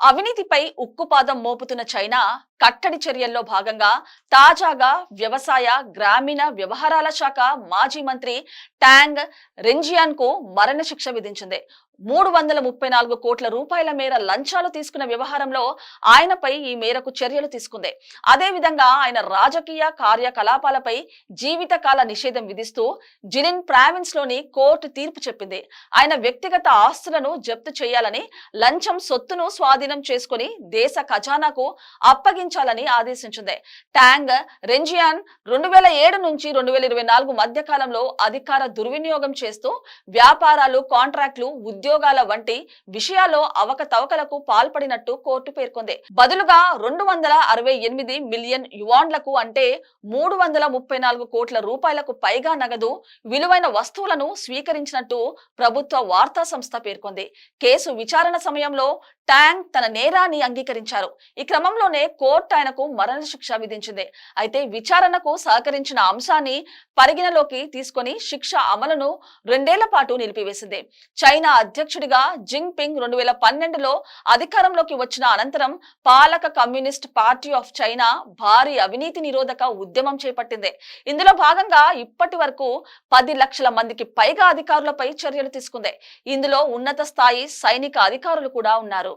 అవినీతిపై ఉక్కుపాదం మోపుతున్న చైనా కట్టడి చర్యల్లో భాగంగా తాజాగా వ్యవసాయ గ్రామీణ వ్యవహారాల శాఖ మాజీ మంత్రి ట్యాంగ్ రెంజియాన్కు మరణశిక్ష విధించింది. మూడు వందల ముప్పై నాలుగు కోట్ల రూపాయల మేర లంచాలు తీసుకున్న వ్యవహారంలో ఆయనపై ఈ మేరకు చర్యలు తీసుకుంది. అదేవిధంగా ఆయన రాజకీయ కార్యకలాపాలపై జీవితకాల నిషేధం విధిస్తూ జిలిన్ ప్రావిన్స్లోని కోర్టు తీర్పు చెప్పింది. ఆయన వ్యక్తిగత ఆస్తులను జప్తు చేయాలని లంచం సొత్తును స్వాధీనం చేసుకుని దేశ ఖజానాకు అప్పగించి అప్పగించాలని ఆదేశించింది. ట్యాంగ్ రెంజియాన్ రెండు వేల ఏడు నుంచి రెండు వేల ఇరవై నాలుగు మధ్య కాలంలో అధికార దుర్వినియోగం చేస్తూ వ్యాపారాలు కాంట్రాక్టులు ఉద్యోగాల వంటి విషయాల్లో అవకతవకలకు పాల్పడినట్టు కోర్టు పేర్కొంది. బదులుగా రెండు వందల అరవై ఎనిమిది మిలియన్ యువాన్లకు అంటే మూడు వందల ముప్పై నాలుగు కోట్ల రూపాయలకు పైగా నగదు విలువైన వస్తువులను స్వీకరించినట్టు ప్రభుత్వ వార్తా సంస్థ పేర్కొంది. కేసు విచారణ సమయంలో ట్యాంగ్ తన నేరాన్ని అంగీకరించారు. ఈ క్రమంలోనే కోర్టు ఆయనకు మరణశిక్ష విధించింది. అయితే విచారణకు సహకరించిన అంశాన్ని పరిగణలోకి తీసుకొని శిక్ష అమలును రెండేళ్ళ పాటు నిలిపివేసింది. చైనా అధ్యక్షుడిగా జింగ్ పింగ్ రెండు వేల పన్నెండులో అధికారంలోకి వచ్చిన అనంతరం పాలక కమ్యూనిస్ట్ పార్టీ ఆఫ్ చైనా భారీ అవినీతి నిరోధక ఉద్యమం చేపట్టింది. ఇందులో భాగంగా ఇప్పటి వరకు పది లక్షల మందికి పైగా అధికారులపై చర్యలు తీసుకుంది. ఇందులో ఉన్నత స్థాయి సైనిక అధికారులు కూడా ఉన్నారు.